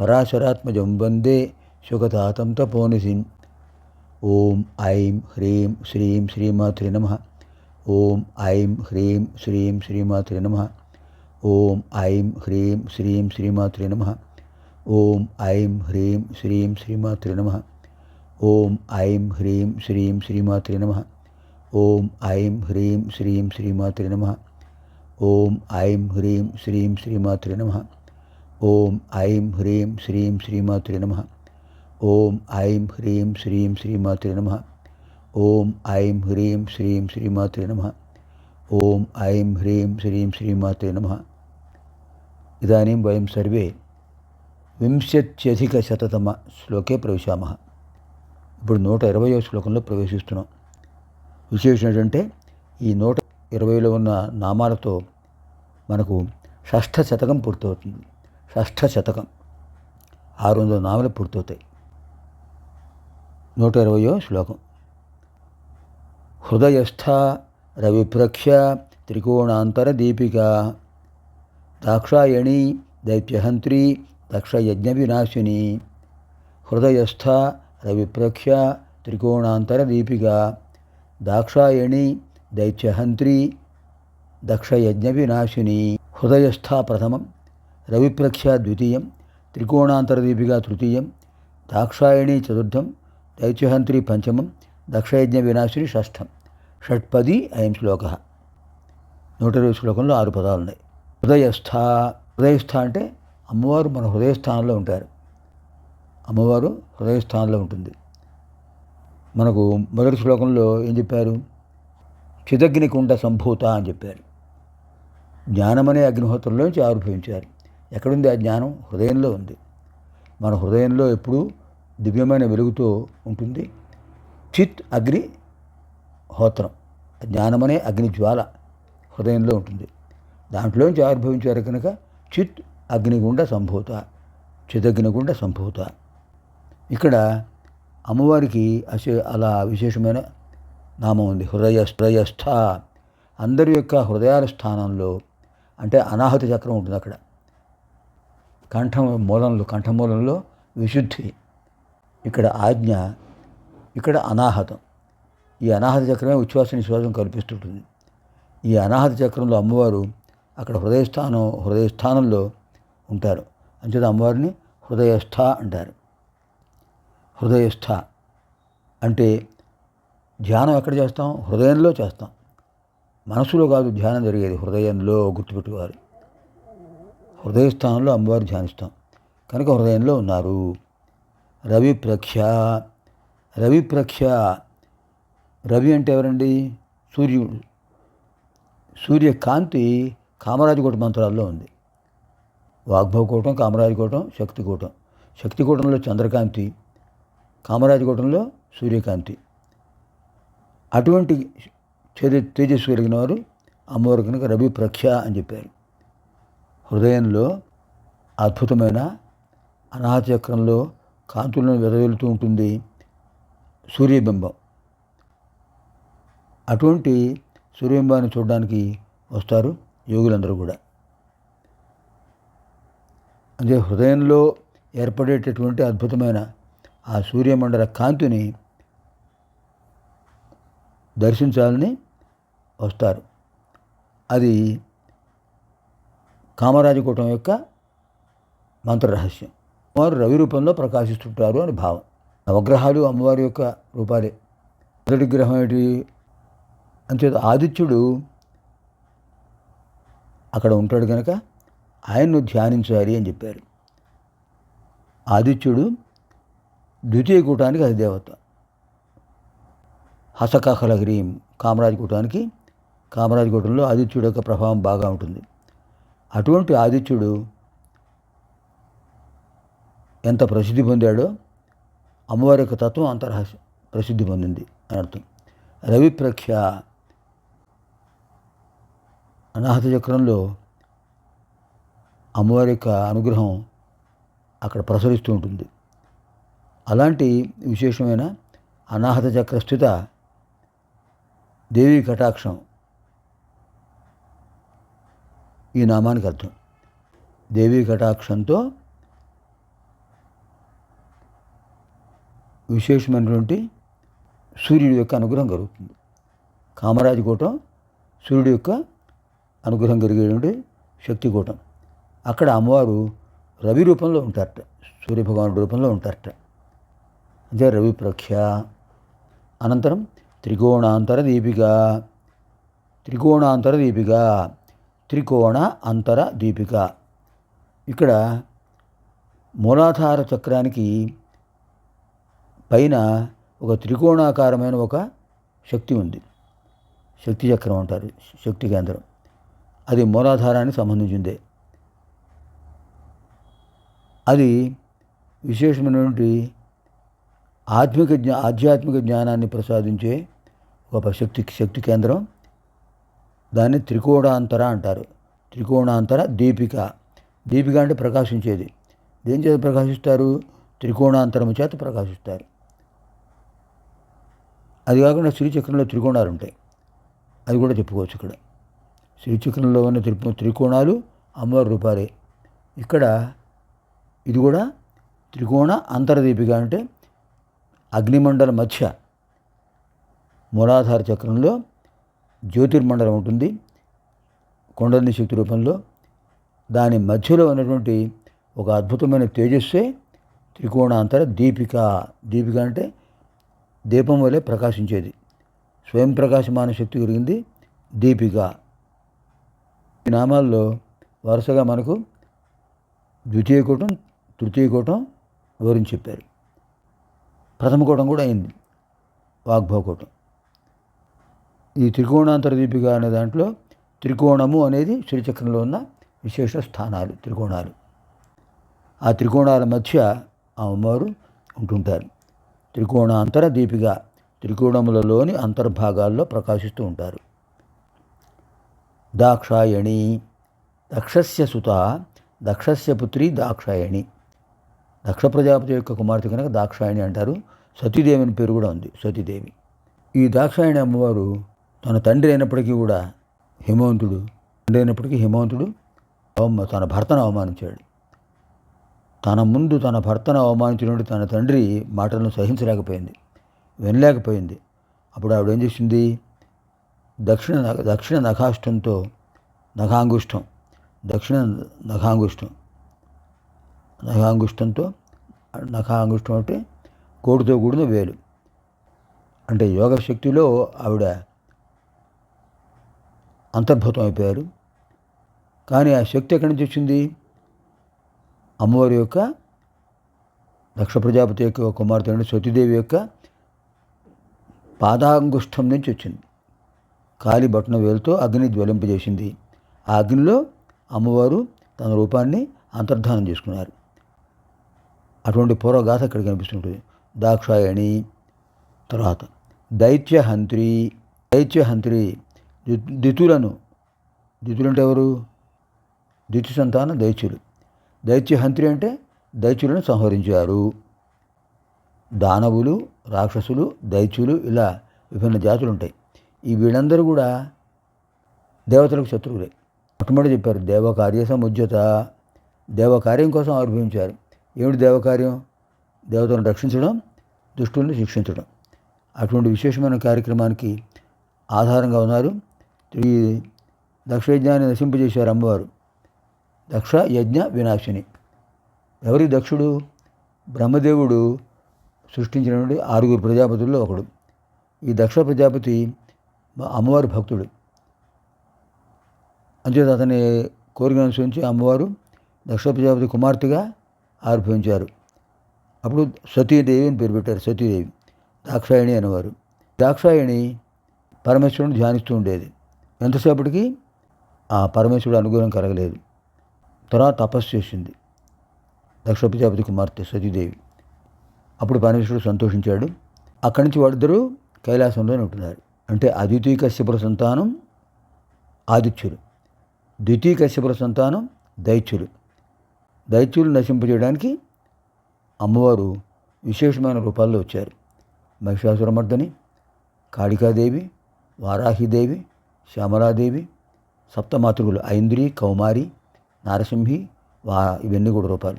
पराशरात्मज वंदे सुगतातं तपोनिधिम् ॐ ऐं ह्रीं श्रीं श्रीमातृ नम। ॐ ऐं ह्रीं श्रीं श्रीमातृ नम। ॐ ऐं ह्रीं श्रीं श्रीमातृ नम। ॐ ऐं ह्रीं श्रीं श्रीमातृ नम। ॐ ऐं ह्रीं श्रीं श्रीमातृ नम। ॐ ऐं ह्रीं श्रीं श्रीमातृ नम। ॐ ऐं ह्रीं श्रीं श्रीमातृ नमः। ఓం ఐం హ్రీం శ్రీం శ్రీమాత్రి నమ. ఓం ఐం హ్రీం శ్రీం శ్రీమాత్రి నమ. ఓం ఐం హ్రీం శ్రీం శ్రీమాత్రి నమ. ఓం ఐం హ్రీం శ్రీం శ్రీమాత్రి నమ. ఇదానీం వయం సర్వే వింశత్యధికశతతమ శ్లోకే ప్రవేశామ. ఇప్పుడు నూట ఇరవయో శ్లోకంలో ప్రవేశిస్తున్నాం. విశేషం ఏంటంటే ఈ నూట ఇరవైలో ఉన్న నామాలతో మనకు షష్ఠ శతకం పూర్తవుతుంది. షష్ఠ శతకం ఆరు వందల నావలు పూర్తవుతాయి. నూట ఇరవయో శ్లోకం. హృదయస్థ రవిప్రఖ్య త్రికోణాంతర దీపిక దాక్షాయణి దైత్యహంత్రి దక్షయజ్ఞ వినాశిని హృదయస్థ రవిప్రఖ్య త్రికోణాంతర దీపిక దాక్షాయణి దైత్యహంత్రి దక్షయజ్ఞ వినాశిని హృదయస్థ ప్రథమం. రవిప్రఖ్య ద్వితీయం త్రికోణాంతరదీపిక తృతీయం దాక్షాయణి చతుర్థం దైత్యహంత్రి పంచమం దక్షయజ్ఞ వినాశిని షష్ఠం షట్పది అయం శ్లోక. నూట ఇరవై శ్లోకంలో ఆరు పదాలు ఉన్నాయి హృదయస్థ హృదయస్థ అంటే అమ్మవారు మన హృదయస్థానంలో ఉంటారు. అమ్మవారు హృదయస్థానంలో ఉంటుంది. మనకు మొదటి శ్లోకంలో ఏం చెప్పారు? చిదగ్నికుండ సంభూత అని చెప్పారు. జ్ఞానమనే అగ్నిహోత్రంలోంచి ఆవిర్భవించారు. ఎక్కడుంది ఆ జ్ఞానం? హృదయంలో ఉంది. మన హృదయంలో ఎప్పుడూ దివ్యమైన వెలుగుతో ఉంటుంది. చిత్ అగ్ని హోత్రం. జ్ఞానమనే అగ్ని జ్వాల హృదయంలో ఉంటుంది. దాంట్లోంచి ఆవిర్భవించారు కనుక చిత్ అగ్నిగుండ సంభూత చిదగ్నిగుండ సంభూత. ఇక్కడ అమ్మవారికి అసే అలా విశేషమైన నామం ఉంది. హృదయ హృదయస్థ అందరి యొక్క హృదయాల స్థానంలో అంటే అనాహత చక్రం ఉంటుంది అక్కడ. కంఠం మూలంలో కంఠమూలంలో విశుద్ధి. ఇక్కడ ఆజ్ఞ ఇక్కడ అనాహతం. ఈ అనాహత చక్రమే ఉచ్ఛ్వాస నిశ్వాసం కల్పిస్తుంటుంది. ఈ అనాహత చక్రంలో అమ్మవారు అక్కడ హృదయస్థానం హృదయస్థానంలో ఉంటారు. అంచేత అమ్మవారిని హృదయస్థ అంటారు. హృదయస్థ అంటే ధ్యానం ఎక్కడ చేస్తాం? హృదయంలో చేస్తాం. మనసులో కాదు ధ్యానం జరిగేది హృదయంలో గుర్తుపెట్టుకోవాలి. హృదయస్థానంలో అమ్మవారు ధ్యానిస్తాం. కనుక హృదయంలో ఉన్నారు. రవి ప్రక్ష రవి ప్రక్ష రవి అంటే ఎవరండి? సూర్యుడు. సూర్యకాంతి కామరాజకోట మంత్రాల్లో ఉంది. వాగ్భవకూటం కామరాజకోటం శక్తికూటం శక్తికూటంలో చంద్రకాంతి కామరాజకోటంలో సూర్యకాంతి. అటువంటి తేజస్సు కలిగిన వారు అమ్మవారు కనుక రవి ప్రఖ్య అని చెప్పారు. హృదయంలో అద్భుతమైన అనాచక్రంలో కాంతులను వెదవెలుతూ ఉంటుంది సూర్యబింబం. అటువంటి సూర్యబింబాన్ని చూడడానికి వస్తారు యోగులందరూ కూడా. అంటే హృదయంలో ఏర్పడేటటువంటి అద్భుతమైన ఆ సూర్యమండల కాంతిని దర్శించాలని వస్తారు. అది కామరాజకూటం యొక్క మంత్రరహస్యం. వారు రవి రూపంలో ప్రకాశిస్తుంటారు అని భావం. నవగ్రహాలు అమ్మవారి యొక్క రూపాలే. మొదటి గ్రహం ఏంటి అంచేత ఆదిత్యుడు అక్కడ ఉంటాడు కనుక ఆయన్ను ధ్యానించాలి అని చెప్పారు. ఆదిత్యుడు ద్వితీయ కూటానికి అధిదేవత. దేవత కామరాజకూటానికి కామరాజకూటంలో కూటానికి కూటంలో ఆదిత్యుడు యొక్క ప్రభావం బాగా ఉంటుంది. అటువంటి ఆదిత్యుడు ఎంత ప్రసిద్ధి పొందాడో అమ్మవారి యొక్క తత్వం అంత ప్రసిద్ధి పొందింది అని అర్థం. రవిప్రఖ్య అనాహత చక్రంలో అమ్మవారి యొక్క అనుగ్రహం అక్కడ ప్రసరిస్తూ ఉంటుంది. అలాంటి విశేషమైన అనాహత చక్రస్థిత దేవి కటాక్షం ఈ నామానికి అర్థం. దేవీ కటాక్షంతో విశేషమైనటువంటి సూర్యుడి యొక్క అనుగ్రహం కలుగుతుంది. కామరాజు కూటం సూర్యుడి యొక్క అనుగ్రహం కలిగేటువంటి శక్తి కూటం అక్కడ అమ్మవారు రవి రూపంలో ఉంటారట సూర్యభగవానుడి రూపంలో ఉంటారట. అంటే రవి ప్రఖ్య. అనంతరం త్రికోణాంతర దీపిక. త్రికోణాంతర దీపిక. త్రికోణ అంతర దీపిక. ఇక్కడ మూలాధార చక్రానికి పైన ఒక త్రికోణాకారమైన ఒక శక్తి ఉంది. శక్తి చక్రం అంటారు శక్తి కేంద్రం. అది మూలాధారానికి సంబంధించిందే. అది విశేషమైనటువంటి ఆత్మిక జ్ఞా ఆధ్యాత్మిక జ్ఞానాన్ని ప్రసాదించే ఒక శక్తి శక్తి కేంద్రం. దాన్ని త్రికోణాంతర అంటారు. త్రికోణాంతర దీపిక. దీపిక అంటే ప్రకాశించేది. దేని చేత ప్రకాశిస్తారు? త్రికోణాంతరము చేత ప్రకాశిస్తారు. అది కాకుండా శ్రీచక్రంలో త్రికోణాలు ఉంటాయి అది కూడా చెప్పుకోవచ్చు ఇక్కడ. శ్రీచక్రంలో ఉన్న త్రి త్రికోణాలు అమ్మవారి రూపాలే. ఇక్కడ ఇది కూడా త్రికోణ అంతర్దీపిక అంటే అగ్నిమండల మధ్య మూలాధార చక్రంలో జ్యోతిర్మండలం ఉంటుంది. కొండని శక్తి రూపంలో. దాని మధ్యలో ఉన్నటువంటి ఒక అద్భుతమైన తేజస్సే త్రికోణాంతర దీపిక. దీపిక అంటే దీపం వలె ప్రకాశించేది. స్వయం ప్రకాశమాన శక్తి కలిగింది దీపిక. ఈ నామాల్లో వరుసగా మనకు ద్వితీయ కూటం తృతీయ కూటం వివరించి చెప్పారు? ప్రథమ కూటం కూడా అయింది. వాగ్భవ కూటం. ఈ త్రికోణాంతర దీపిక అనే దాంట్లో త్రికోణము అనేది శ్రీచక్రంలో ఉన్న విశేష స్థానాలు త్రికోణాలు. ఆ త్రికోణాల మధ్య ఆ అమ్మవారు ఉంటుంటారు. త్రికోణాంతర దీపిక త్రికోణములలోని అంతర్భాగాల్లో ప్రకాశిస్తూ ఉంటారు. దాక్షాయణి దక్షస్య సుత దక్షస్య పుత్రి దాక్షాయణి. దక్ష ప్రజాపతి యొక్క కుమార్తె కనుక దాక్షాయణి అంటారు. సతీదేవి అని పేరు కూడా ఉంది సతీదేవి. ఈ దాక్షాయణి అమ్మవారు తన తండ్రి అయినప్పటికీ కూడా హిమవంతుడు తండ్రి అయినప్పటికీ హిమవంతుడు తన భర్తను అవమానించాడు. తన ముందు తన భర్తను అవమానించినట్టు తన తండ్రి మాటలను సహించలేకపోయింది వినలేకపోయింది. అప్పుడు ఆవిడ ఏం చేసింది? దక్షిణ దక్షిణ నఖాష్టంతో నఖాంగుష్టం దక్షిణ నఖాంగుష్టం నఖాంగుష్టంతో నఖాంగుష్టం అంటే కోటితో కూడిన వేలు. అంటే యోగ శక్తిలో ఆవిడ అంతర్భూతం అయిపోయారు. కానీ ఆ శక్తి ఎక్కడి నుంచి వచ్చింది? అమ్మవారి యొక్క దక్ష ప్రజాపతి యొక్క కుమార్తె సతీదేవి యొక్క పాదాంగుష్టం నుంచి వచ్చింది. కాలి బట్టన వేలుతో అగ్ని జ్వలింపజేసింది. ఆ అగ్నిలో అమ్మవారు తన రూపాన్ని అంతర్ధానం చేసుకున్నారు. అటువంటి పూర్వగాథ ఇక్కడ కనిపిస్తుంటుంది దాక్షాయణి తర్వాత దైత్యహంత్రి దైత్యహంత్రి దితులను. దితులు అంటే ఎవరు? దితు సంతానం దైత్యులు. దైత్యహంత్రి అంటే దైత్యులను సంహరించారు. దానవులు రాక్షసులు దైత్యులు ఇలా విభిన్న జాతులు ఉంటాయి ఈ వీళ్ళందరూ కూడా దేవతలకు శత్రువులే. మొట్టమొదటి చెప్పారు దేవకార్య సముజ్యత. దేవకార్యం కోసం ఆవిర్భవించారు. ఏమిటి దేవకార్యం? దేవతలను రక్షించడం దుష్టుల్ని శిక్షించడం. అటువంటి విశేషమైన కార్యక్రమానికి ఆధారంగా ఉన్నారు ఈ దక్షయజ్ఞాన్ని నశింపజేశారు అమ్మవారు. దక్ష యజ్ఞ వినాశిని. ఎవరి దక్షుడు? బ్రహ్మదేవుడు సృష్టించినటువంటి ఆరుగురు ప్రజాపతుల్లో ఒకడు. ఈ దక్ష ప్రజాపతి మా అమ్మవారి భక్తుడు. అంచేత అతని కోరిక అనుసరించి అమ్మవారు దక్ష ప్రజాపతి కుమార్తెగా ఆవిర్భవించారు. అప్పుడు సతీదేవి అని పేరు పెట్టారు సతీదేవి. దాక్షాయణి అనేవారు. దాక్షాయణి పరమేశ్వరుని ధ్యానిస్తూ ఉండేది. ఎంతసేపటికి? ఆ పరమేశ్వరుడు అనుగ్రహం కలగలేదు. తర్వాత తపస్సు చేసింది. దక్ష ప్రజాపతి కుమార్తె సతీదేవి. అప్పుడు పరమేశ్వరుడు సంతోషించాడు. అక్కడి నుంచి వాళ్ళిద్దరూ కైలాసంలోనే ఉంటున్నారు. అంటే అద్వితీయ కశ్యపుర సంతానం ఆదిత్యులు ద్వితీయ కశ్యపుర సంతానం దైత్యులు దైత్యులు నశింపజేయడానికి అమ్మవారు విశేషమైన రూపాల్లో వచ్చారు. మహిషాసురమర్దని కాళికాదేవి వారాహిదేవి శ్యామలాదేవి సప్తమాతృకులు ఐంద్రి కౌమారి నారసింహి వా ఇవన్నీ కూడా రూపాలు.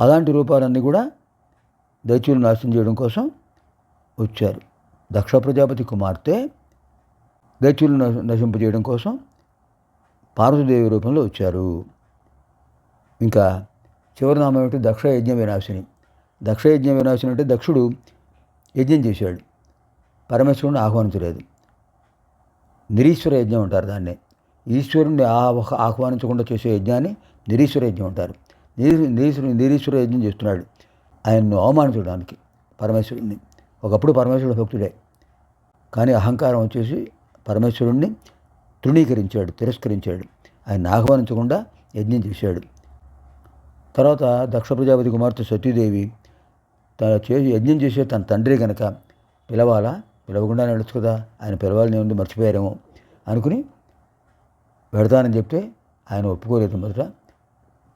అలాంటి రూపాలన్నీ కూడా దైత్యులు నాశనం చేయడం కోసం వచ్చారు. దక్ష ప్రజాపతి కుమార్తె దైత్యులు నశింపజేయడం కోసం పార్వతీదేవి రూపంలో వచ్చారు. ఇంకా చివరి నామం ఏమిటి? దక్ష యజ్ఞ వినాశిని. దక్ష యజ్ఞ వినాశిని అంటే దక్షుడు యజ్ఞం చేశాడు. పరమేశ్వరుని ఆహ్వానించలేదు. నిరీశ్వర యజ్ఞం అంటారు దాన్ని. ఈశ్వరుణ్ణి ఆహ్వానించకుండా చేసే యజ్ఞాన్ని నిరీశ్వర యజ్ఞం అంటారు. నిరీశ్వరు నిరీశ్వర యజ్ఞం చేస్తున్నాడు. ఆయన్ను అవమానించడానికి పరమేశ్వరుణ్ణి. ఒకప్పుడు పరమేశ్వరుడు భక్తుడే. కానీ అహంకారం వచ్చేసి పరమేశ్వరుణ్ణి తృణీకరించాడు తిరస్కరించాడు. ఆయన ఆహ్వానించకుండా యజ్ఞం చేశాడు. తర్వాత దక్ష ప్రజాపతి కుమార్తె సతీదేవి తన చేసి యజ్ఞం చేసే తన తండ్రి కనుక పిలవాలా? పిలవకుండా నడుచు కదా ఆయన పిలవాలని ఉంది మర్చిపోయారేమో అనుకుని పెడతానని చెప్తే ఆయన ఒప్పుకోలేదు మొదట.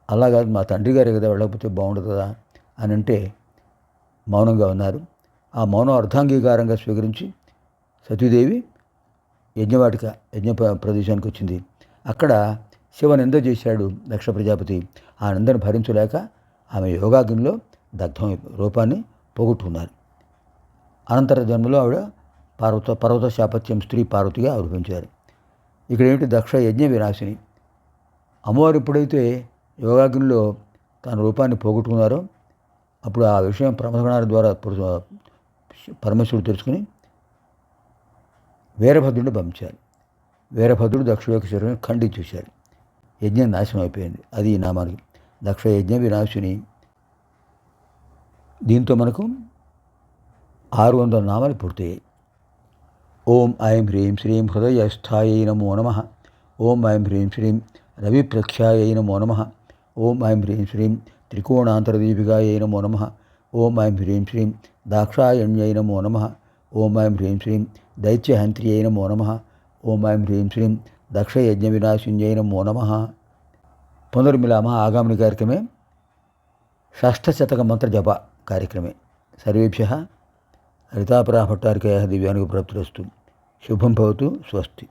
అలా కాదు మా తండ్రి గారే కదా వెళ్ళకపోతే బాగుండదు కదా అని అంటే మౌనంగా ఉన్నారు. ఆ మౌనం అర్ధాంగీకారంగా స్వీకరించి సతీదేవి యజ్ఞవాటిక యజ్ఞ ప్రదేశానికి వచ్చింది. అక్కడ శివ నింద చేశాడు దక్ష ప్రజాపతి. ఆ నిందను భరించలేక ఆమె యోగాగ్నిలో దగ్ధం రూపాన్ని పోగొట్టుకున్నారు. అనంతర జన్మలో ఆవిడ పార్వత పర్వత శాపత్యం స్త్రీ పార్వతిగా ఆవిర్భించారు ఇక్కడ ఏమిటి దక్ష యజ్ఞ వినాశిని? అమ్మవారు ఎప్పుడైతే యోగాగ్నిలో తన రూపాన్ని పోగొట్టుకున్నారో అప్పుడు ఆ విషయం ప్రమగణాల ద్వారా పరమేశ్వరుడు తెలుసుకుని వీరభద్రుడిని పంపించారు. వీరభద్రుడు దక్ష యొక్క శరీరం ఖండించేశారు యజ్ఞం నాశనం అయిపోయింది. అది ఈ నామానికి. దక్ష యజ్ఞ వినాశిని. దీంతో మనకు ఆరు వందల నామాలు పూర్తయ్యాయి. ఓం ఐం హ్రీం శ్రీం హృదయస్థాయై నమో నమ. ఓం ఐం హ్రీం శ్రీం రవిప్రఖ్యాయై నమో నమ. ఓం ఐం హ్రీం శ్రీం త్రికోణాంతరదీపికాయై నమో నమ. ఓం ఐం హ్రీం శ్రీం దాక్షాయణ్యై నమో నమ. ఓం ఐం హ్రీం శ్రీం దైత్యహంత్ర్యై నమో నమ. ఓం ఐం హ్రీం శ్రీం దక్షయజ్ఞ వినాశిన్యై నమో నమ. పునర్మిలామ ఆగామిని కార్యక్రమే షష్ఠశతక మంత్ర జప కార్యక్రమే. సర్వేభ్య హరితాపరా భట్టారికయ దివ్యానికి ప్రాప్తిరస్తు. శుభం భవతు స్వస్తి.